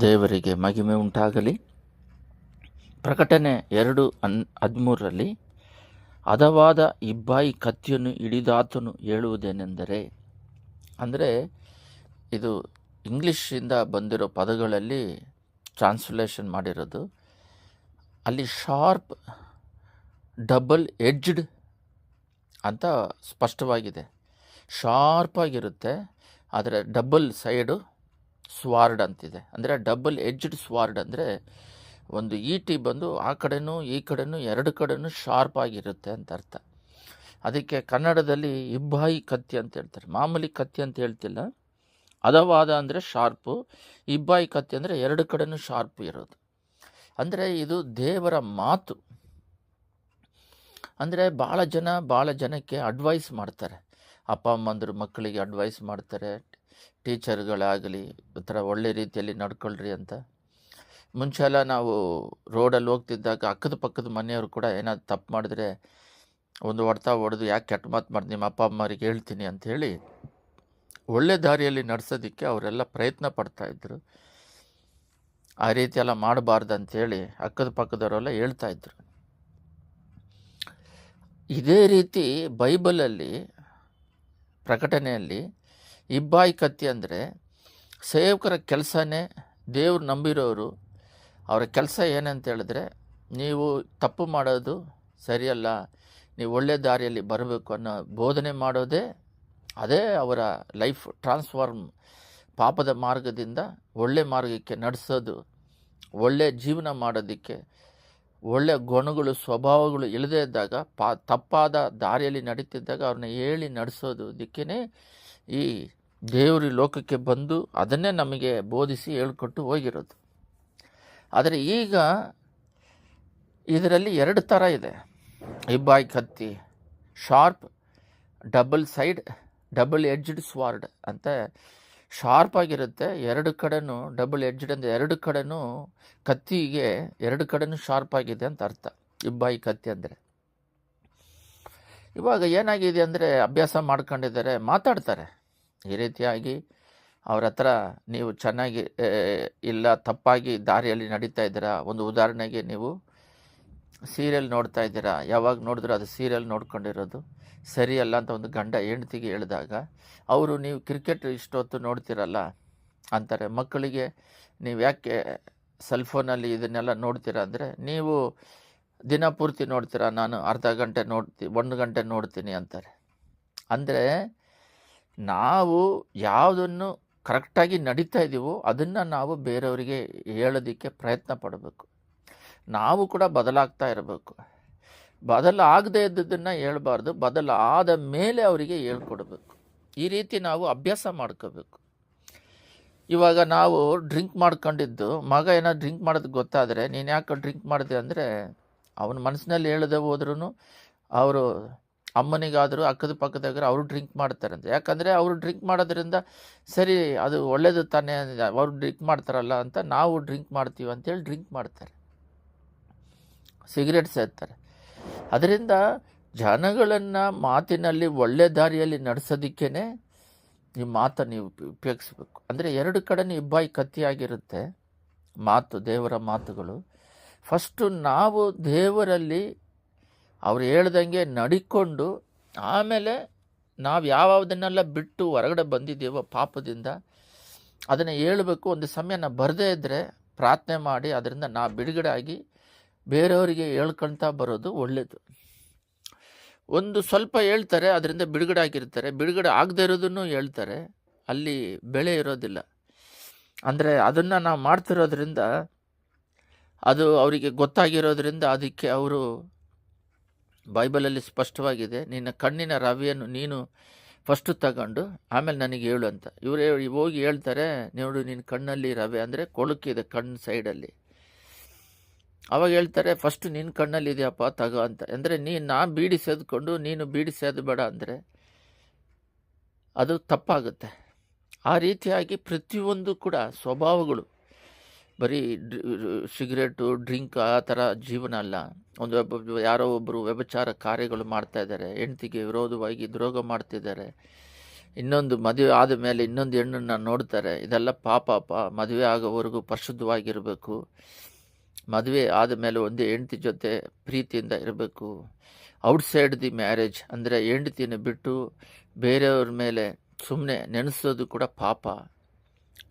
ದೇವರಿಗೆ ಮಹಿಮೆ ಉಂಟಾಗಲಿ. ಪ್ರಕಟಣೆ ಎರಡು ಅನ್ ಹದಿಮೂರರಲ್ಲಿ, ಹದವಾದ ಇಬ್ಬಾಯಿ ಕತ್ತಿಯನ್ನು ಹಿಡಿದಾತನು ಹೇಳುವುದೇನೆಂದರೆ, ಅಂದರೆ ಇದು ಇಂಗ್ಲೀಷಿಂದ ಬಂದಿರೋ ಪದಗಳಲ್ಲಿ ಟ್ರಾನ್ಸ್ಲೇಷನ್ ಮಾಡಿರೋದು. ಅಲ್ಲಿ ಶಾರ್ಪ್, ಡಬಲ್ ಎಡ್ಜ್ಡ್ ಅಂತ ಸ್ಪಷ್ಟವಾಗಿದೆ. ಶಾರ್ಪಾಗಿರುತ್ತೆ ಆದರೆ ಡಬಲ್ ಸೈಡು ಸ್ವಾರ್ಡ್ ಅಂತಿದೆ. ಅಂದರೆ ಡಬಲ್ ಎಜ್ಡ್ ಸ್ವಾರ್ಡ್ ಅಂದರೆ ಒಂದು ಈಟಿ ಬಂದು ಆ ಕಡೆನೂ ಈ ಕಡೆನೂ ಎರಡು ಕಡೆನೂ ಶಾರ್ಪ್ ಆಗಿರುತ್ತೆ ಅಂತ ಅರ್ಥ. ಅದಕ್ಕೆ ಕನ್ನಡದಲ್ಲಿ ಇಬ್ಬಾಯಿ ಕತ್ತಿ ಅಂತ ಹೇಳ್ತಾರೆ. ಮಾಮೂಲಿ ಕತ್ತಿ ಅಂತ ಹೇಳ್ತಿಲ್ಲ. ಅದವಾದ ಅಂದರೆ ಶಾರ್ಪು ಇಬ್ಬಾಯಿ ಕತ್ತಿ ಅಂದರೆ ಎರಡು ಕಡೆನೂ ಶಾರ್ಪ್ ಇರೋದು. ಅಂದರೆ ಇದು ದೇವರ ಮಾತು. ಅಂದರೆ ಭಾಳ ಜನ ಭಾಳ ಜನಕ್ಕೆ ಅಡ್ವೈಸ್ ಮಾಡ್ತಾರೆ. ಅಪ್ಪ, ಅಮ್ಮಂದರು ಮಕ್ಕಳಿಗೆ ಅಡ್ವೈಸ್ ಮಾಡ್ತಾರೆ ಟೀಚರ್ಗಳಾಗಲಿ ಈ ಥರ ಒಳ್ಳೆ ರೀತಿಯಲ್ಲಿ ನಡ್ಕೊಳ್ರಿ ಅಂತ. ಮುಂಚೆ ಎಲ್ಲ ನಾವು ರೋಡಲ್ಲಿ ಹೋಗ್ತಿದ್ದಾಗ ಅಕ್ಕದ ಪಕ್ಕದ ಮನೆಯವರು ಕೂಡ ಏನಾದ್ರು ತಪ್ಪು ಮಾಡಿದ್ರೆ ಒಂದು ಹೊಡ್ತಾ ಹೊಡೆದು ಯಾಕೆ ಕೆಟ್ಟ ಮಾತು ಮಾಡಿ ನಿಮ್ಮ ಅಪ್ಪ ಅಮ್ಮರಿಗೆ ಹೇಳ್ತೀನಿ ಅಂತ ಹೇಳಿ ಒಳ್ಳೆ ದಾರಿಯಲ್ಲಿ ನಡೆಸೋದಕ್ಕೆ ಅವರೆಲ್ಲ ಪ್ರಯತ್ನ ಪಡ್ತಾಯಿದ್ರು ಆ ರೀತಿ ಎಲ್ಲ ಮಾಡಬಾರ್ದು ಅಂಥೇಳಿ ಅಕ್ಕದ ಪಕ್ಕದವರೆಲ್ಲ ಹೇಳ್ತಾಯಿದ್ರು ಇದೇ ರೀತಿ ಬೈಬಲಲ್ಲಿ ಪ್ರಕಟಣೆಯಲ್ಲಿ ಇಬ್ಬಾಯಿ ಕತ್ತಿ ಅಂದರೆ ಸೇವಕರ ಕೆಲಸನೇ ದೇವ್ರು ನಂಬಿರೋರು. ಅವರ ಕೆಲಸ ಏನಂತ ಹೇಳಿದ್ರೆ, ನೀವು ತಪ್ಪು ಮಾಡೋದು ಸರಿಯಲ್ಲ, ನೀವು ಒಳ್ಳೆ ದಾರಿಯಲ್ಲಿ ಬರಬೇಕು ಅನ್ನೋ ಬೋಧನೆ ಮಾಡೋದೇ ಅದೇ ಅವರ ಲೈಫ್ ಟ್ರಾನ್ಸ್ಫಾರ್ಮ್ ಪಾಪದ ಮಾರ್ಗದಿಂದ ಒಳ್ಳೆ ಮಾರ್ಗಕ್ಕೆ ನಡೆಸೋದು, ಒಳ್ಳೆ ಜೀವನ ಮಾಡೋದಕ್ಕೆ ಒಳ್ಳೆಯ ಗುಣಗಳು, ಸ್ವಭಾವಗಳು ಇಳದೇ ಇದ್ದಾಗ, ಪಾ, ತಪ್ಪಾದ ದಾರಿಯಲ್ಲಿ ನಡೀತಿದ್ದಾಗ ಅವ್ರನ್ನ ಹೇಳಿ ನಡೆಸೋದು ಇದಕ್ಕೇ ಈ ದೇವರು ಲೋಕಕ್ಕೆ ಬಂದು ಅದನ್ನೇ ನಮಗೆ ಬೋಧಿಸಿ ಹೇಳ್ಕೊಟ್ಟು ಹೋಗಿರೋದು. ಆದರೆ ಈಗ ಇದರಲ್ಲಿ ಎರಡು ಥರ ಇದೆ. ಇಬ್ಬಾಯಿ ಕತ್ತಿ, sharp, double side, double edged sword ಅಂತ ಶಾರ್ಪ್ ಆಗಿರುತ್ತೆ. ಎರಡು ಕಡೆನೂ ಡಬಲ್ ಎಡ್ಜ್ಡ್ ಅಂದರೆ ಎರಡು ಕಡೆನೂ ಕತ್ತಿಗೆ ಎರಡು ಕಡೆನೂ ಶಾರ್ಪ್ ಆಗಿದೆ ಅಂತ ಅರ್ಥ. ಇಬ್ಬಾಯಿ ಕತ್ತಿ ಅಂದರೆ. ಇವಾಗ ಏನಾಗಿದೆ ಅಂದರೆ ಅಭ್ಯಾಸ ಮಾಡ್ಕೊಂಡಿದ್ದಾರೆ, ಮಾತಾಡ್ತಾರೆ. ಈ ರೀತಿಯಾಗಿ ಅವ್ರ ಹತ್ರ ನೀವು ಚೆನ್ನಾಗಿ ಇಲ್ಲ ತಪ್ಪಾಗಿ ದಾರಿಯಲ್ಲಿ ನಡೀತಾ ಇದ್ದೀರಾ? ಒಂದು ಉದಾಹರಣೆಗೆ ನೀವು ಸೀರಿಯಲ್ ನೋಡ್ತಾ ಇದ್ದೀರಾ? ಯಾವಾಗ ನೋಡಿದ್ರು ಅದು ಸೀರಿಯಲ್ ನೋಡ್ಕೊಂಡಿರೋದು. ಸರಿಯಲ್ಲ ಅಂತ ಒಂದು ಗಂಡ ಹೆಂಡ್ತಿಗೆ ಹೇಳಿದಾಗ, ಅವರು ನೀವು ಕ್ರಿಕೆಟ್ ಇಷ್ಟೊತ್ತು ನೋಡ್ತಿರಲ್ಲ? ಅಂತಾರೆ. ಮಕ್ಕಳಿಗೆ ನೀವು ಯಾಕೆ ಸೆಲ್ ಫೋನಲ್ಲಿ ಇದನ್ನೆಲ್ಲ ನೋಡ್ತೀರಾ? ಅಂದರೆ, ನೀವು ದಿನ ಪೂರ್ತಿ ನೋಡ್ತೀರಾ? ನಾನು ಅರ್ಧ ಗಂಟೆ ನೋಡ್ತಿ, ಒಂದು ಗಂಟೆ ನೋಡ್ತೀನಿ, ಅಂತಾರೆ. ಅಂದರೆ, ನಾವು ಯಾವುದನ್ನು ಕರೆಕ್ಟಾಗಿ ನಡೀತಾ ಇದ್ದೀವೋ ಅದನ್ನು ನಾವು ಬೇರೆಯವರಿಗೆ ಹೇಳೋದಕ್ಕೆ ಪ್ರಯತ್ನ ಪಡಬೇಕು. ನಾವು ಕೂಡ ಬದಲಾಗ್ತಾ ಇರಬೇಕು. ಬದಲಾಗದೇ ಇದ್ದದನ್ನು ಹೇಳ್ಬಾರ್ದು. ಬದಲಾದ ಮೇಲೆ ಅವರಿಗೆ ಹೇಳ್ಕೊಡ್ಬೇಕು. ಈ ರೀತಿ ನಾವು ಅಭ್ಯಾಸ ಮಾಡ್ಕೋಬೇಕು. ಇವಾಗ ನಾವು ಡ್ರಿಂಕ್ ಮಾಡ್ಕೊಂಡಿದ್ದು, ಮಗ ಏನೋ ಡ್ರಿಂಕ್ ಮಾಡೋದು ಗೊತ್ತಾದರೆ, ನೀನು ಯಾಕೆ ಡ್ರಿಂಕ್ ಮಾಡಿದೆ? ಅಂದರೆ, ಅವನ ಮನಸ್ಸಿನಲ್ಲಿ ಹೇಳದೆ ಹೋದ್ರೂ ಅವರು ಅಮ್ಮನಿಗಾದರೂ, ಅಕ್ಕದ ಪಕ್ಕದಾಗ್ರೆ ಅವರು ಡ್ರಿಂಕ್ ಮಾಡ್ತಾರಂತೆ ಯಾಕಂದರೆ, ಅವರು ಡ್ರಿಂಕ್ ಮಾಡೋದ್ರಿಂದ ಸರಿ, ಅದು ಒಳ್ಳೇದು ತಾನೇ, ಅವರು ಡ್ರಿಂಕ್ ಮಾಡ್ತಾರಲ್ಲ ಅಂತ ನಾವು ಡ್ರಿಂಕ್ ಮಾಡ್ತೀವಿ ಅಂತೇಳಿ ಡ್ರಿಂಕ್ ಮಾಡ್ತಾರೆ. ಸಿಗರೇಟ್ ಸೇರ್ತಾರೆ ಅದರಿಂದ ಜನಗಳನ್ನು ಮಾತಿನಲ್ಲಿ ಒಳ್ಳೆ ದಾರಿಯಲ್ಲಿ ನಡೆಸೋದಕ್ಕೇ ಈ ಮಾತನ್ನು ನೀವು ಉಪ- ಉಪಯೋಗಿಸ್ಬೇಕು. ಅಂದರೆ ಎರಡು ಕಡೆನೇ ಇಬ್ಬಾಯಿ ಕತ್ತಿಯಾಗಿರುತ್ತೆ ಮಾತು, ದೇವರ ಮಾತುಗಳು. ಫಸ್ಟು ನಾವು ದೇವರಲ್ಲಿ ಅವ್ರು ಹೇಳ್ದಂಗೆ ನಡಿಕೊಂಡು ಆಮೇಲೆ ನಾವು ಯಾವ್ಯಾವುದನ್ನೆಲ್ಲ ಬಿಟ್ಟು ಹೊರಗಡೆ ಬಂದಿದ್ದೀವೋ ಪಾಪದಿಂದ ಅದನ್ನು ಹೇಳಬೇಕು. ಒಂದು ಸಮಯನ ಬರದೇ ಇದ್ದರೆ ಪ್ರಾರ್ಥನೆ ಮಾಡಿ, ಅದರಿಂದ ನಾವು ಬಿಡುಗಡೆ ಆಗಿ ಬೇರೆಯವರಿಗೆ ಹೇಳ್ಕೊಳ್ತಾ ಬರೋದು ಒಳ್ಳೆಯದು ಒಂದು ಸ್ವಲ್ಪ ಹೇಳ್ತಾರೆ ಅದರಿಂದ ಬಿಡುಗಡೆ ಆಗಿರ್ತಾರೆ. ಬಿಡುಗಡೆ ಆಗದೇ ಇರೋದನ್ನು ಹೇಳ್ತಾರೆ. ಅಲ್ಲಿ ಬೆಳೆ ಇರೋದಿಲ್ಲ. ಅಂದರೆ ಅದನ್ನು ನಾವು ಮಾಡ್ತಿರೋದ್ರಿಂದ ಅದು ಅವರಿಗೆ ಗೊತ್ತಾಗಿರೋದ್ರಿಂದ ಅದಕ್ಕೆ ಅವರು ಬೈಬಲಲ್ಲಿ ಸ್ಪಷ್ಟವಾಗಿದೆ, ನಿನ್ನ ಕಣ್ಣಿನ ರವಿಯನ್ನು ನೀನು ಫಸ್ಟು ತಗೊಂಡು, ಆಮೇಲೆ ನನಗೆ ಹೇಳು ಅಂತ. ಇವರು ಹೋಗಿ ಹೇಳ್ತಾರೆ, ನೋಡು ನಿನ್ನ ಕಣ್ಣಲ್ಲಿ ರವೆ, ಅಂದರೆ ಕೊಳುಕಿದೆ ಕಣ್ಣು ಸೈಡಲ್ಲಿ. ಅವಾಗ ಹೇಳ್ತಾರೆ, ಫಸ್ಟ್ ನಿನ್ನ ಕಣ್ಣಲ್ಲಿ ಇದೆಯಪ್ಪ ತಗೋ ಅಂತ. ಅಂದರೆ, ನೀನು ನಾ ಬೀಡಿ ಸೇದ್ಕೊಂಡು ನೀನು ಬೀಡಿ ಸೇದಬೇಡ ಅಂದರೆ ಅದು ತಪ್ಪಾಗುತ್ತೆ. ಆ ರೀತಿಯಾಗಿ ಪ್ರತಿಯೊಂದು ಕೂಡ ಸ್ವಭಾವಗಳು, ಬರೀ ಸಿಗರೇಟು, ಡ್ರಿಂಕ್ ಆ ಥರ ಜೀವನ ಅಲ್ಲ. ಒಂದು ಒಬ್ಬ, ಯಾರೋ ಒಬ್ಬರು ವ್ಯಭಚಾರ ಕಾರ್ಯಗಳು ಮಾಡ್ತಾಯಿದ್ದಾರೆ ಹೆಂಡ್ತಿಗೆ ವಿರೋಧವಾಗಿ ದ್ರೋಹ ಮಾಡ್ತಿದ್ದಾರೆ, ಇನ್ನೊಂದು ಮದುವೆ ಆದ ಮೇಲೆ ಇನ್ನೊಂದು ಹೆಣ್ಣನ್ನು ನೋಡ್ತಾರೆ, ಇದೆಲ್ಲ ಪಾಪ, ಮದುವೆ ಆಗೋವರೆಗೂ ಪರಿಶುದ್ಧವಾಗಿರಬೇಕು. ಮದುವೆ ಆದ ಮೇಲೆ ಒಂದೇ ಹೆಂಡತಿ ಜೊತೆ ಪ್ರೀತಿಯಿಂದ ಇರಬೇಕು. ಔಟ್ಸೈಡ್ ದಿ ಮ್ಯಾರೇಜ್ ಅಂದರೆ ಹೆಂಡತಿನ ಬಿಟ್ಟು ಬೇರೆಯವ್ರ ಮೇಲೆ ಸುಮ್ಮನೆ ನೆನೆಸೋದು ಕೂಡ ಪಾಪ.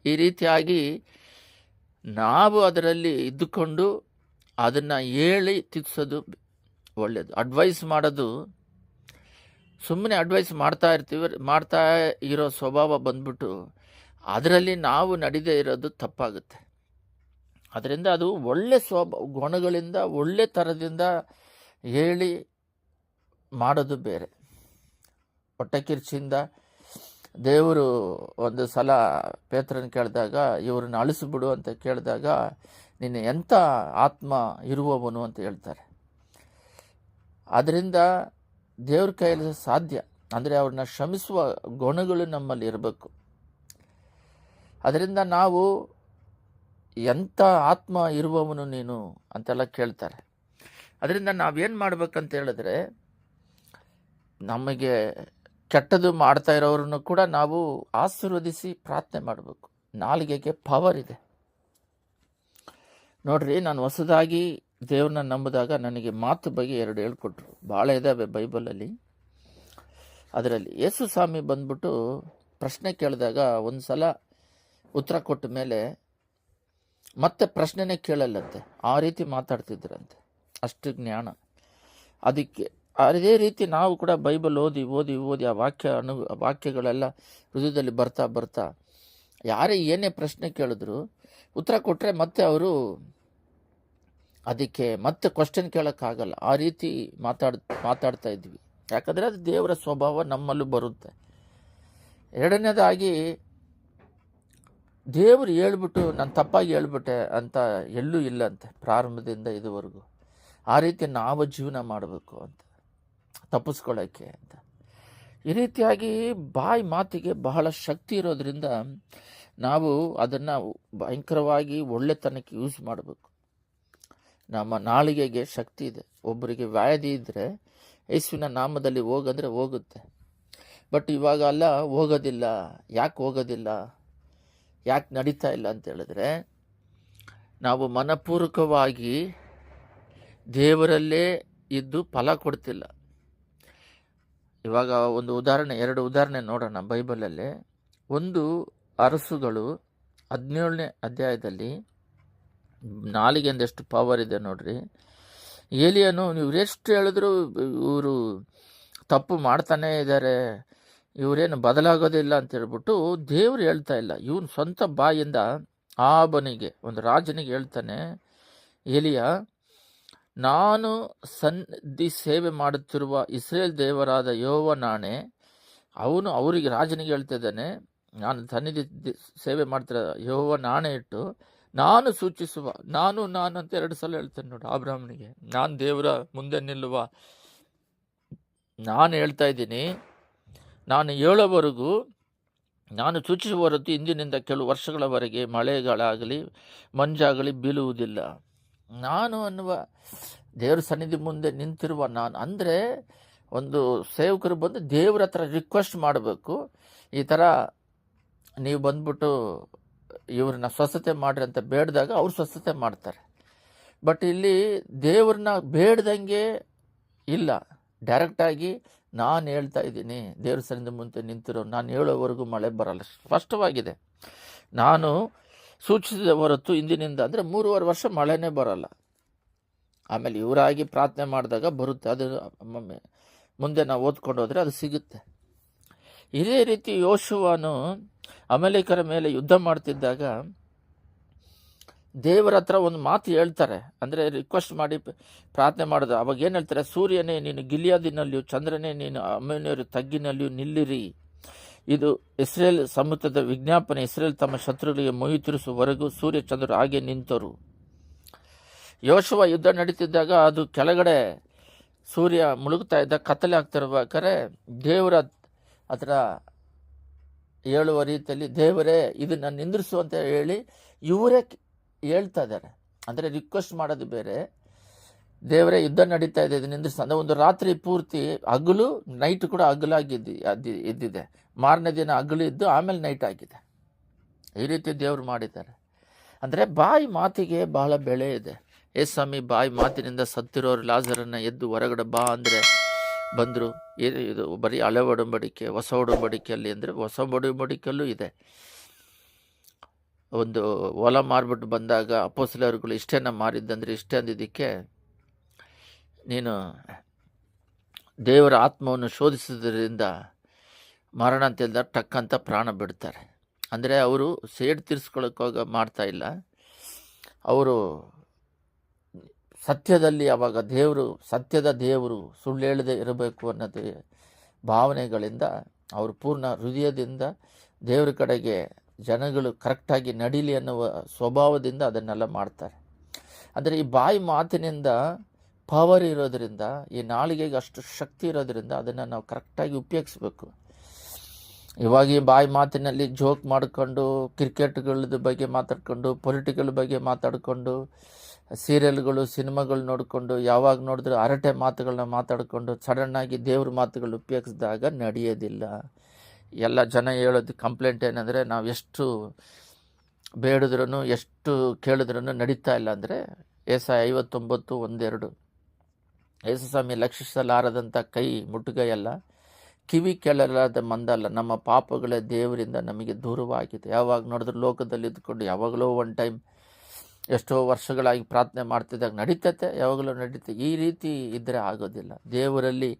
ಈ ರೀತಿಯಾಗಿ ನಾವು ಅದರಲ್ಲಿ ಇದ್ದುಕೊಂಡು ಅದನ್ನು ಹೇಳಿ ತಿದ್ಸೋದು ಒಳ್ಳೆಯದು ಅಡ್ವೈಸ್ ಮಾಡೋದು ಸುಮ್ಮನೆ ಅಡ್ವೈಸ್ ಮಾಡ್ತಾ ಇರ್ತೀವಿ, ಮಾಡ್ತಾ ಇರೋ ಸ್ವಭಾವ ಬಂದ್ಬಿಟ್ಟು ಅದರಲ್ಲಿ ನಾವು ನಡೀದೇ ಇರೋದು ತಪ್ಪಾಗುತ್ತೆ. ಅದರಿಂದ ಅದು ಒಳ್ಳೆ ಸ್ವಭಾವ ಗುಣಗಳಿಂದ, ಒಳ್ಳೆ ಥರದಿಂದ ಹೇಳಿ ಮಾಡೋದು ಬೇರೆ. ಹೊಟ್ಟೆ ಕಿರ್ಚಿಂದ ದೇವರು ಒಂದು ಸಲ ಪೇತ್ರನ ಕೇಳಿದಾಗ, ಇವ್ರನ್ನ ಅಳಿಸ್ಬಿಡು ಅಂತ ಕೇಳಿದಾಗ ನೀನು ಎಂಥ ಆತ್ಮ ಇರುವವನು ಅಂತ ಹೇಳ್ತಾರೆ. ಅದರಿಂದ ದೇವ್ರ ಕೈಯಲ್ಲಿ ಸಾಧ್ಯ. ಅಂದರೆ ಅವ್ರನ್ನ ಶ್ರಮಿಸುವ ಗುಣಗಳು ನಮ್ಮಲ್ಲಿ ಇರಬೇಕು. ಅದರಿಂದ ನಾವು ಎಂಥ ಆತ್ಮ ಇರುವವನು ನೀನು ಅಂತೆಲ್ಲ ಕೇಳ್ತಾರೆ. ಅದರಿಂದ ನಾವೇನು ಮಾಡ್ಬೇಕಂತ ಹೇಳಿದ್ರೆ, ನಮಗೆ ಕೆಟ್ಟದು ಮಾಡ್ತಾ ಇರೋರನ್ನು ಕೂಡ ನಾವು ಆಶೀರ್ವದಿಸಿ ಪ್ರಾರ್ಥನೆ ಮಾಡಬೇಕು. ನಾಲಿಗೆಗೆ ಪವರ್ ಇದೆ. ನೋಡ್ರಿ, ನಾನು ಹೊಸದಾಗಿ ದೇವ್ರನ್ನ ನಂಬಿದಾಗ ನನಗೆ ಮಾತು ಬಗ್ಗೆ ಎರಡು ಹೇಳ್ಕೊಟ್ರು. ಭಾಳ ಇದ್ದಾವೆ ಬೈಬಲಲ್ಲಿ. ಅದರಲ್ಲಿ ಯೇಸು ಸ್ವಾಮಿ ಬಂದ್ಬಿಟ್ಟು ಪ್ರಶ್ನೆ ಕೇಳಿದಾಗ ಒಂದು ಸಲ ಉತ್ತರ ಕೊಟ್ಟ ಮೇಲೆ ಮತ್ತೆ ಪ್ರಶ್ನೆನೇ ಕೇಳಲ್ಲಂತೆ. ಆ ರೀತಿ ಮಾತಾಡ್ತಿದ್ರಂತೆ. ಅಷ್ಟು ಜ್ಞಾನ. ಅದಕ್ಕೆ ಅದೇ ರೀತಿ ನಾವು ಕೂಡ ಬೈಬಲ್ ಓದಿ ಓದಿ ಓದಿ ಆ ವಾಕ್ಯ ಅನು ವಾಕ್ಯಗಳೆಲ್ಲ ಹೃದಯದಲ್ಲಿ ಬರ್ತಾ ಬರ್ತಾ ಯಾರೇ ಏನೇ ಪ್ರಶ್ನೆ ಕೇಳಿದ್ರು ಉತ್ತರ ಕೊಟ್ಟರೆ ಮತ್ತೆ ಅವರು ಅದಕ್ಕೆ ಮತ್ತೆ ಕ್ವಶನ್ ಕೇಳೋಕ್ಕಾಗಲ್ಲ. ಆ ರೀತಿ ಮಾತಾಡ್, ಮಾತಾಡ್ತಾ ಇದ್ವಿ. ಯಾಕಂದರೆ ಅದು ದೇವರ ಸ್ವಭಾವ ನಮ್ಮಲ್ಲೂ ಬರುತ್ತೆ. ಎರಡನೇದಾಗಿ ದೇವರು ಹೇಳ್ಬಿಟ್ಟು, ನಾನು ತಪ್ಪಾಗಿ ಹೇಳ್ಬಿಟ್ಟೆ ಅಂತ ಎಲ್ಲೂ ಇಲ್ಲಂತೆ, ಪ್ರಾರಂಭದಿಂದ ಇದುವರೆಗೂ. ಆ ರೀತಿ ನಾವು ಜೀವನ ಮಾಡಬೇಕು ಅಂತ ತಪ್ಪಿಸ್ಕೊಳ್ಳೋಕ್ಕೆ ಅಂತ. ಈ ರೀತಿಯಾಗಿ ಬಾಯಿ ಮಾತಿಗೆ ಬಹಳ ಶಕ್ತಿ ಇರೋದ್ರಿಂದ ನಾವು ಅದನ್ನು ಭಯಂಕರವಾಗಿ ಒಳ್ಳೆತನಕ್ಕೆ ಯೂಸ್ ಮಾಡಬೇಕು. ನಮ್ಮ ನಾಳಿಗೆಗೆ ಶಕ್ತಿ ಇದೆ. ಒಬ್ಬರಿಗೆ ವ್ಯಾಧಿ ಇದ್ದರೆ ಯೇಸುವಿನ ನಾಮದಲ್ಲಿ ಹೋಗಂದ್ರೆ ಹೋಗುತ್ತೆ. ಬಟ್ ಇವಾಗ ಅಲ್ಲ, ಹೋಗೋದಿಲ್ಲ. ಯಾಕೆ ಹೋಗೋದಿಲ್ಲ? ಯಾಕೆ ನಡೀತಾ ಇಲ್ಲ ಅಂತ ಹೇಳಿದ್ರೆ, ನಾವು ಮನಪೂರ್ವಕವಾಗಿ ದೇವರಲ್ಲೇ ಇದ್ದು ಫಲ ಕೊಡ್ತಿಲ್ಲ. ಇವಾಗ ಒಂದು ಉದಾಹರಣೆ, ಎರಡು ಉದಾಹರಣೆ ನೋಡೋಣ ಬೈಬಲಲ್ಲಿ. ಒಂದು ಅರಸುಗಳು ಹದಿನೇಳನೇ ಅಧ್ಯಾಯದಲ್ಲಿ ನಾಲಿಗೆಯಿಂದ ಎಷ್ಟು ಪವರ್ ಇದೆ ನೋಡ್ರಿ. ಏಲಿಯನು ನೀವು ಎಷ್ಟು ಹೇಳಿದ್ರು ಇವರು ತಪ್ಪು ಮಾಡ್ತಾನೇ ಇದ್ದಾರೆ ಇವರೇನು ಬದಲಾಗೋದಿಲ್ಲ ಅಂತ ಹೇಳ್ಬಿಟ್ಟು ದೇವ್ರು ಹೇಳ್ತಾ ಇಲ್ಲ. ಇವನು ಸ್ವಂತ ಬಾಯಿಂದ ಆಬನಿಗೆ, ಒಂದು ರಾಜನಿಗೆ ಹೇಳ್ತಾನೆ, ಎಲಿಯ, ನಾನು ಸನ್ನಿಧಿ ಸೇವೆ ಮಾಡುತ್ತಿರುವ ಇಸ್ರೇಲ್ ದೇವರಾದ ಯೋವ ನಾಣೆ ಅವನು ಅವರಿಗೆ ರಾಜನಿಗೆ ಹೇಳ್ತಾ ಇದ್ದಾನೆ, ನಾನು ಸನ್ನಿಧಿ ಸೇವೆ ಮಾಡ್ತಿರೋ ಯೋವ ನಾಣೆ ಇಟ್ಟು, ನಾನು ಸೂಚಿಸುವ, ನಾನು ನಾನು ಅಂತ ಎರಡು ಸಲ ಹೇಳ್ತೇನೆ ನೋಡಿ ಆಬ್ರಾಹ್ಮನಿಗೆ. ನಾನು ದೇವರ ಮುಂದೆ ನಿಲ್ಲುವ, ನಾನು ಹೇಳ್ತಾ ಇದ್ದೀನಿ ನಾನು ಹೇಳೋವರೆಗೂ ನಾನು ಸೂಚಿಸುವ ಹೊರತು ಇಂದಿನಿಂದ ಕೆಲವು ವರ್ಷಗಳವರೆಗೆ ಮಳೆಗಳಾಗಲಿ, ಮಂಜಾಗಲಿ ಬೀಳುವುದಿಲ್ಲ. ನಾನು ಅನ್ನುವ ದೇವರ ಸನ್ನಿಧಿ ಮುಂದೆ ನಿಂತಿರುವ ನಾನು ಅಂದರೆ ಒಂದು ಸೇವಕರು ಬಂದು ದೇವ್ರ ಹತ್ರ ರಿಕ್ವೆಸ್ಟ್ ಮಾಡಬೇಕು. ಈ ಥರ ನೀವು ಬಂದ್ಬಿಟ್ಟು ಇವ್ರನ್ನ ಸ್ವಸ್ಥತೆ ಮಾಡ್ರಿ ಅಂತ ಬೇಡಿದಾಗ ಅವ್ರು ಸ್ವಸ್ಥತೆ ಮಾಡ್ತಾರೆ. ಬಟ್ ಇಲ್ಲಿ ದೇವ್ರನ್ನ ಬೇಡ್ದಂಗೆ ಇಲ್ಲ. ಡೈರೆಕ್ಟಾಗಿ ನಾನು ಹೇಳ್ತಾ ಇದ್ದೀನಿ ದೇವ್ರ ಸರಿಂದ ಮುಂದೆ ನಿಂತಿರೋ, ನಾನು ಹೇಳೋವರೆಗೂ ಮಳೆ ಬರಲ್ಲ. ಸ್ಪಷ್ಟವಾಗಿದೆ. ನಾನು ಸೂಚಿಸಿದ ಹೊರತು ಇಂದಿನಿಂದ ಅಂದರೆ ಮೂರುವರೆ ವರ್ಷ ಮಳೆನೇ ಬರಲ್ಲ. ಆಮೇಲೆ ಇವರಾಗಿ ಪ್ರಾರ್ಥನೆ ಮಾಡಿದಾಗ ಬರುತ್ತೆ. ಅದು ಮುಂದೆ ನಾವು ಓದ್ಕೊಂಡು ಹೋದರೆ ಅದು ಸಿಗುತ್ತೆ. ಇದೇ ರೀತಿ ಯೋಶುವನು ಅಮೆರಿಕರ ಮೇಲೆ ಯುದ್ಧ ಮಾಡ್ತಿದ್ದಾಗ ದೇವರ ಹತ್ರ ಒಂದು ಮಾತು ಹೇಳ್ತಾರೆ. ಅಂದರೆ ರಿಕ್ವೆಸ್ಟ್ ಮಾಡಿ ಪ್ರಾರ್ಥನೆ ಮಾಡಿದ. ಅವಾಗ ಏನು ಹೇಳ್ತಾರೆ? ಸೂರ್ಯನೇ, ನೀನು ಗಿಲಿಯಾದಿನಲ್ಲಿಯೂ, ಚಂದ್ರನೇ, ನೀನು ಅಮ್ಮನಿಯರು ತಗ್ಗಿನಲ್ಲಿಯೂ ನಿಲ್ಲಿರಿ. ಇದು ಇಸ್ರೇಲ್ ಸಮುದ್ರದ ವಿಜ್ಞಾಪನೆ. ಇಸ್ರೇಲ್ ತಮ್ಮ ಶತ್ರುಗಳಿಗೆ ಮೊಯಿ ತಿರುಸುವವರೆಗೂ ಸೂರ್ಯ ಚಂದ್ರರು ಹಾಗೆ ನಿಂತರು. ಯೋಶವ ಯುದ್ಧ ನಡೀತಿದ್ದಾಗ ಅದು ಕೆಳಗಡೆ ಸೂರ್ಯ ಮುಳುಗ್ತಾ ಇದ್ದ ಕತ್ತಲೆ ಆಗ್ತಿರ್ಬೇಕಾದ್ರೆ ದೇವರ ಅದರ ಹೇಳುವ ರೀತಿಯಲ್ಲಿ ದೇವರೇ ಇದನ್ನು ನಿಂದ್ರಿಸು ಅಂತ ಹೇಳಿ ಇವರೇ ಹೇಳ್ತಾ ಇದ್ದಾರೆ ಅಂದರೆ ರಿಕ್ವೆಸ್ಟ್ ಮಾಡೋದು ಬೇರೆ. ದೇವರೇ, ಯುದ್ಧ ನಡೀತಾ ಇದೆ. ಇದು ಅಂದರೆ ಒಂದು ರಾತ್ರಿ ಪೂರ್ತಿ ಹಗಲು ನೈಟ್ ಕೂಡ ಹಗಲಾಗಿದ್ದು ಅದು ಇದ್ದಿದೆ. ಮಾರನೇ ದಿನ ಹಗಲು ಇದ್ದು ಆಮೇಲೆ ನೈಟ್ ಆಗಿದೆ. ಈ ರೀತಿ ದೇವರು ಮಾಡಿದ್ದಾರೆ. ಅಂದರೆ ಬಾಯಿ ಮಾತಿಗೆ ಬಹಳ ಬೆಳೆ ಇದೆ. ಏ ಸ್ವಾಮಿ, ಬಾಯಿ ಮಾತಿನಿಂದ ಸತ್ತಿರೋರು ಲಾಜರನ್ನು ಎದ್ದು ಹೊರಗಡೆ ಬಾ ಅಂದರೆ ಬಂದರು. ಇದು ಬರೀ ಹಳೆ ಒಡಂಬಡಿಕೆ, ಹೊಸ ಒಡಂಬಡಿಕೆಯಲ್ಲಿ ಅಂದರೆ ಹೊಸ ಒಡಂಬಡಿಕೆಯಲ್ಲೂ ಇದೆ. ಒಂದು ಹೊಲ ಮಾರ್ಬಿಟ್ಟು ಬಂದಾಗ ಅಪೋಸಲರುಗಳು ಇಷ್ಟೇನ ಮಾರಿದ್ದಂದ್ರೆ ಇಷ್ಟೇ ಅಂದಿದ್ದಕ್ಕೆ ನೀನು ದೇವರ ಆತ್ಮವನ್ನು ಶೋಧಿಸಿದ್ರಿಂದ ಮರಣ ಅಂತ ಹೇಳಿದಾಗ ಟಕ್ಕಂತ ಪ್ರಾಣ ಬಿಡ್ತಾರೆ. ಅಂದರೆ ಅವರು ಸೇಡ್ ಮಾಡ್ತಾ ಇಲ್ಲ. ಅವರು ಸತ್ಯದಲ್ಲಿ ಅವಾಗ ದೇವರು, ಸತ್ಯದ ದೇವರು ಸುಳ್ಳು ಹೇಳದೆ ಇರಬೇಕು ಅನ್ನೋದು ಭಾವನೆಗಳಿಂದ, ಅವರು ಪೂರ್ಣ ಹೃದಯದಿಂದ ದೇವರ ಕಡೆಗೆ ಜನಗಳು ಕರೆಕ್ಟಾಗಿ ನಡೀಲಿ ಅನ್ನುವ ಸ್ವಭಾವದಿಂದ ಅದನ್ನೆಲ್ಲ ಮಾಡ್ತಾರೆ. ಅಂದರೆ ಈ ಬಾಯಿ ಮಾತಿನಿಂದ ಪವರ್ ಇರೋದರಿಂದ, ಈ ನಾಲಿಗೆಗೆ ಅಷ್ಟು ಶಕ್ತಿ ಇರೋದರಿಂದ ಅದನ್ನು ನಾವು ಕರೆಕ್ಟಾಗಿ ಉಪಯೋಗಿಸ್ಬೇಕು. ಇವಾಗ ಈ ಬಾಯಿ ಮಾತಿನಲ್ಲಿ ಜೋಕ್ ಮಾಡಿಕೊಂಡು, ಕ್ರಿಕೆಟ್ಗಳದ ಬಗ್ಗೆ ಮಾತಾಡ್ಕೊಂಡು ಪೊಲಿಟಿಕಲ್ ಬಗ್ಗೆ ಮಾತಾಡಿಕೊಂಡು ಸೀರಿಯಲ್ಗಳು ಸಿನಿಮಾಗಳು ನೋಡಿಕೊಂಡು, ಯಾವಾಗ ನೋಡಿದ್ರೆ ಹರಟೆ ಮಾತುಗಳನ್ನ ಮಾತಾಡಿಕೊಂಡು ಸಡನ್ನಾಗಿ ದೇವ್ರ ಮಾತುಗಳು ಉಪಯೋಗಿಸಿದಾಗ ನಡೆಯೋದಿಲ್ಲ. ಎಲ್ಲ ಜನ ಹೇಳೋದು ಕಂಪ್ಲೇಂಟ್ ಏನಂದರೆ ನಾವು ಎಷ್ಟು ಬೇಡಿದ್ರೂ ಎಷ್ಟು ಕೇಳಿದ್ರೂ ನಡೀತಾ ಇಲ್ಲ ಅಂದರೆ ಏಸ ಐವತ್ತೊಂಬತ್ತು ಒಂದೆರಡು. ಯೇಸುಸ್ವಾಮಿ ಲಕ್ಷಿಸಲಾರದಂಥ ಕೈ ಮುಟ್ಟುಗೈಯಲ್ಲ, ಕಿವಿ ಕೇಳಲಾರದ ಮಂದಲ್ಲ, ನಮ್ಮ ಪಾಪಗಳೇ ದೇವರಿಂದ ನಮಗೆ ದೂರವಾಗಿದೆ. ಯಾವಾಗ ನೋಡಿದ್ರೆ ಲೋಕದಲ್ಲಿ ಇದ್ಕೊಂಡು ಯಾವಾಗಲೋ ಒನ್ ಟೈಮ್ ಎಷ್ಟೋ ವರ್ಷಗಳಾಗಿ ಪ್ರಾರ್ಥನೆ ಮಾಡ್ತಿದ್ದಾಗ ನಡೀತತೆ, ಯಾವಾಗಲೂ ನಡೀತೆ ಈ ರೀತಿ ಇದ್ದರೆ ಆಗೋದಿಲ್ಲ. ದೇವರಲ್ಲಿ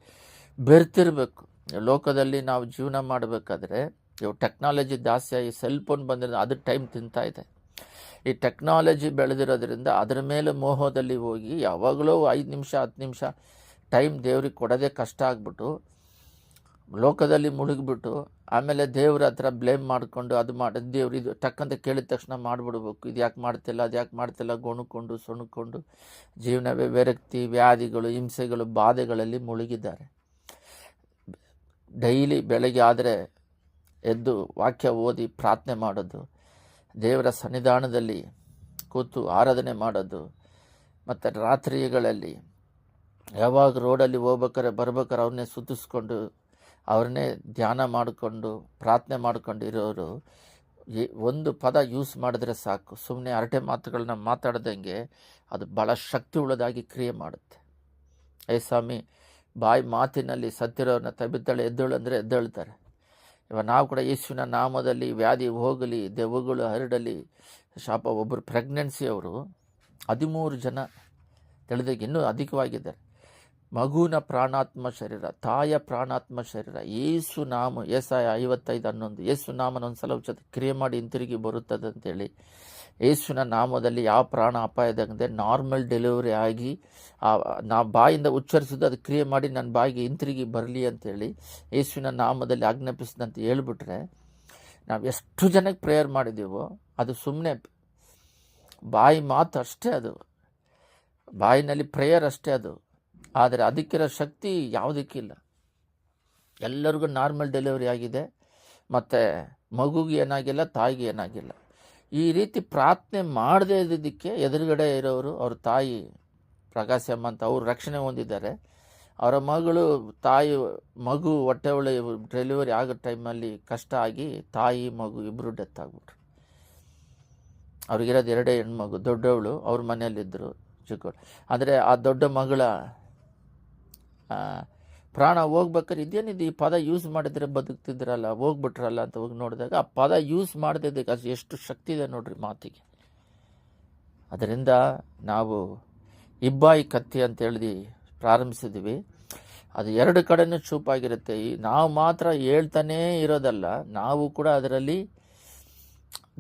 ಬೆರ್ತಿರಬೇಕು. ಲೋಕದಲ್ಲಿ ನಾವು ಜೀವನ ಮಾಡಬೇಕಾದ್ರೆ ಇವು ಟೆಕ್ನಾಲಜಿ ಆಗಿ ಸೆಲ್ ಫೋನ್ ಬಂದಿರೋದು ಅದು ಟೈಮ್ ತಿಂತಾ ಇದೆ. ಈ ಟೆಕ್ನಾಲಜಿ ಬೆಳೆದಿರೋದ್ರಿಂದ ಅದರ ಮೇಲೆ ಮೋಹದಲ್ಲಿ ಹೋಗಿ ಯಾವಾಗಲೂ ಐದು ನಿಮಿಷ, ಹತ್ತು ನಿಮಿಷ ಟೈಮ್ ದೇವ್ರಿಗೆ ಕೊಡೋದೇ ಕಷ್ಟ ಆಗ್ಬಿಟ್ಟು, ಲೋಕದಲ್ಲಿ ಮುಳುಗಿಬಿಟ್ಟು, ಆಮೇಲೆ ದೇವ್ರ ಹತ್ರ ಬ್ಲೇಮ್ ಮಾಡಿಕೊಂಡು ಅದು ಮಾಡಿ, ದೇವ್ರು ಇದು ಟಕ್ಕಂತ ಕೇಳಿದ ತಕ್ಷಣ ಮಾಡಿಬಿಡ್ಬೇಕು. ಇದು ಯಾಕೆ ಮಾಡ್ತಿಲ್ಲ, ಅದು ಯಾಕೆ ಮಾಡ್ತಿಲ್ಲ, ಗೊಣಕೊಂಡು, ಸೊಣಕೊಂಡು ಜೀವನವೇ ವಿರಕ್ತಿ, ವ್ಯಾಧಿಗಳು, ಹಿಂಸೆಗಳು, ಬಾಧೆಗಳಲ್ಲಿ ಮುಳುಗಿದ್ದಾರೆ. ಡೈಲಿ ಬೆಳಗ್ಗೆ ಆದರೆ ಎದ್ದು ವಾಕ್ಯ ಓದಿ ಪ್ರಾರ್ಥನೆ ಮಾಡೋದು, ದೇವರ ಸನ್ನಿಧಾನದಲ್ಲಿ ಕೂತು ಆರಾಧನೆ ಮಾಡೋದು, ಮತ್ತು ರಾತ್ರಿಗಳಲ್ಲಿ ಯಾವಾಗ ರೋಡಲ್ಲಿ ಹೋಗ್ಬೇಕಾರೆ ಬರ್ಬೇಕಾರೆ ಅವ್ರನ್ನೇ ಸುತ್ತಿಸ್ಕೊಂಡು, ಅವ್ರನ್ನೇ ಧ್ಯಾನ ಮಾಡಿಕೊಂಡು, ಪ್ರಾರ್ಥನೆ ಮಾಡ್ಕೊಂಡಿರೋರು ಒಂದು ಪದ ಯೂಸ್ ಮಾಡಿದ್ರೆ ಸಾಕು. ಸುಮ್ಮನೆ ಹರಟೆ ಮಾತುಗಳನ್ನ ಮಾತಾಡ್ದಂಗೆ ಅದು ಭಾಳ ಶಕ್ತಿ ಉಳ್ಳದಾಗಿ ಕ್ರಿಯೆ ಮಾಡುತ್ತೆ. ಏ ಸ್ವಾಮಿ ಬಾಯಿ ಮಾತಿನಲ್ಲಿ ಸತ್ತಿರೋರನ್ನ ತಬ್ಬಿದ್ದಾಳೆ, ಎದ್ದೇಳು ಅಂದರೆ ಎದ್ದೇಳ್ತಾರೆ. ಇವಾಗ ನಾವು ಕೂಡ ಯೇಸುವಿನ ನಾಮದಲ್ಲಿ ವ್ಯಾಧಿ ಹೋಗಲಿ, ದೆವ್ವಗಳು ಹರಡಲಿ, ಶಾಪ ಒಬ್ಬರು ಪ್ರೆಗ್ನೆನ್ಸಿ ಅವರು ಹದಿಮೂರು ಜನ ತಿಳಿದಾಗ ಇನ್ನೂ ಅಧಿಕವಾಗಿದ್ದಾರೆ. ಮಗುವಿನ ಪ್ರಾಣಾತ್ಮ ಶರೀರ ತಾಯ ಪ್ರಾಣಾತ್ಮ ಶರೀರ. ಏಸು ನಾಮ, ಏಸಾಯ ಐವತ್ತೈದು ಹನ್ನೊಂದು. ಏಸು ನಾಮನ ಒಂದು ಸಲ ಉಚಿತ ಕ್ರಿಯೆ ಮಾಡಿ ಹಿಂತಿರುಗಿ ಬರುತ್ತದೆ ಅಂತೇಳಿ. ಏಸುವಿನ ನಾಮದಲ್ಲಿ ಯಾವ ಪ್ರಾಣ ಅಪಾಯದಂಗೆ ನಾರ್ಮಲ್ ಡೆಲಿವರಿ ಆಗಿ ನಾ ಬಾಯಿಂದ ಉಚ್ಚರಿಸಿದ್ದು ಅದು ಕ್ರಿಯೆ ಮಾಡಿ ನನ್ನ ಬಾಯಿಗೆ ಹಿಂತಿರುಗಿ ಬರಲಿ ಅಂತೇಳಿ ಯೇಸುವಿನ ನಾಮದಲ್ಲಿ ಆಜ್ಞಾಪಿಸಿದಂತ ಹೇಳ್ಬಿಟ್ರೆ, ನಾವು ಎಷ್ಟು ಜನಕ್ಕೆ ಪ್ರೇಯರ್ ಮಾಡಿದ್ದೀವೋ, ಅದು ಸುಮ್ಮನೆ ಬಾಯಿ ಮಾತು ಅಷ್ಟೇ ಅದು. ಬಾಯಿನಲ್ಲಿ ಪ್ರೇಯರ್ ಅಷ್ಟೇ ಅದು. ಆದರೆ ಅದಕ್ಕಿರೋ ಶಕ್ತಿ ಯಾವುದಕ್ಕಿಲ್ಲ. ಎಲ್ಲರಿಗೂ ನಾರ್ಮಲ್ ಡೆಲಿವರಿ ಆಗಿದೆ. ಮತ್ತು ಮಗುಗೆ ಏನಾಗಿಲ್ಲ, ತಾಯಿಗೆ ಏನಾಗಿಲ್ಲ. ಈ ರೀತಿ ಪ್ರಾರ್ಥನೆ ಮಾಡದೇ ಇದ್ದಿದ್ದಕ್ಕೆ ಎದುರುಗಡೆ ಇರೋರು, ಅವ್ರ ತಾಯಿ ಪ್ರಕಾಶಮ್ಮ ಅಂತ ಅವರು ರಕ್ಷಣೆ ಹೊಂದಿದ್ದಾರೆ. ಅವರ ಮಗಳು, ತಾಯಿ, ಮಗು ಹೊಟ್ಟೆ ಒಳ್ಳೆ ಡೆಲಿವರಿ ಆಗೋ ಟೈಮಲ್ಲಿ ಕಷ್ಟ ಆಗಿ ತಾಯಿ, ಮಗು ಇಬ್ಬರು ಡೆತ್ ಆಗ್ಬಿಟ್ರು. ಅವ್ರಿಗಿರೋದು ಎರಡೇ ಹೆಣ್ಮಗು, ದೊಡ್ಡವಳು, ಅವ್ರ ಮನೆಯಲ್ಲಿದ್ದರು ಚಿಕ್ಕವಳು ಆದರೆ ಆ ದೊಡ್ಡ ಮಗಳ ಪ್ರಾಣ ಹೋಗ್ಬೇಕಾದ್ರೆ ಇದೇನಿದೆ ಈ ಪದ ಯೂಸ್ ಮಾಡಿದ್ರೆ ಬದುಕ್ತಿದ್ರಲ್ಲ, ಹೋಗ್ಬಿಟ್ರಲ್ಲ ಅಂತ ಹೋಗಿ ನೋಡಿದಾಗ ಆ ಪದ ಯೂಸ್ ಮಾಡದಿದ್ದಕ್ಕೆ ಅದು ಎಷ್ಟು ಶಕ್ತಿ ಇದೆ ನೋಡ್ರಿ ಮಾತಿಗೆ. ಅದರಿಂದ ನಾವು ಇಬ್ಬಾಯಿ ಕತ್ತಿ ಅಂತ ಹೇಳಿ ಪ್ರಾರಂಭಿಸಿದ್ವಿ ಅದು ಎರಡು ಕಡೆನೂ ಚೂಪಾಗಿರುತ್ತೆ ಈ ನಾವು ಮಾತ್ರ ಹೇಳ್ತಾನೇ ಇರೋದಲ್ಲ, ನಾವು ಕೂಡ ಅದರಲ್ಲಿ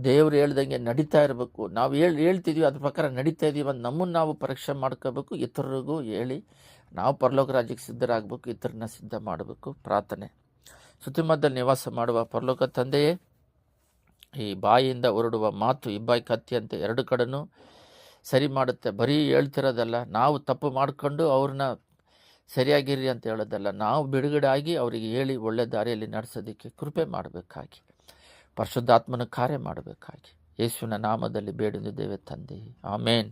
ದೇವರು ಹೇಳ್ದಂಗೆ ನಡೀತಾ ಇರಬೇಕು. ನಾವು ಹೇಳಿ, ಹೇಳ್ತಿದ್ವಿ, ಅದ್ರ ಪ್ರಕಾರ ನಡೀತಾ ಇದ್ದೀವಿ ಅಂತ ನಮ್ಮನ್ನು ನಾವು ಪರೀಕ್ಷೆ ಮಾಡ್ಕೋಬೇಕು. ಇತರರಿಗೂ ಹೇಳಿ ನಾವು ಪರಲೋಕ ರಾಜ್ಯಕ್ಕೆ ಸಿದ್ಧರಾಗಬೇಕು ಇತರನ್ನ ಸಿದ್ಧ ಮಾಡಬೇಕು. ಪ್ರಾರ್ಥನೆ. ಸುತ್ತಿಮದ್ದಲ್ಲಿ ನಿವಾಸ ಮಾಡುವ ಪರಲೋಕ ತಂದೆಯೇ, ಈ ಬಾಯಿಯಿಂದ ಹೊರಡುವ ಮಾತು ಇಬ್ಬಾಯಿ ಅಂತ ಎರಡು ಕಡೆನೂ ಸರಿ ಮಾಡುತ್ತೆ. ಬರೀ ಹೇಳ್ತಿರೋದಲ್ಲ, ನಾವು ತಪ್ಪು ಮಾಡಿಕೊಂಡು ಅವ್ರನ್ನ ಸರಿಯಾಗಿರಿ ಅಂತ ಹೇಳೋದಲ್ಲ, ನಾವು ಬಿಡುಗಡೆ ಆಗಿ ಅವರಿಗೆ ಹೇಳಿ ಒಳ್ಳೆ ದಾರಿಯಲ್ಲಿ ನಡೆಸೋದಕ್ಕೆ ಕೃಪೆ ಮಾಡಬೇಕಾಗಿ, ಪರಿಶುದ್ಧಾತ್ಮನ ಕಾರ್ಯ ಮಾಡಬೇಕಾಗಿ. ಯೇಸುವಿನ ನಾಮದಲ್ಲಿ ಬೇಡಿದ್ದೇವೆ ತಂದೆ. ಆಮೇನ್.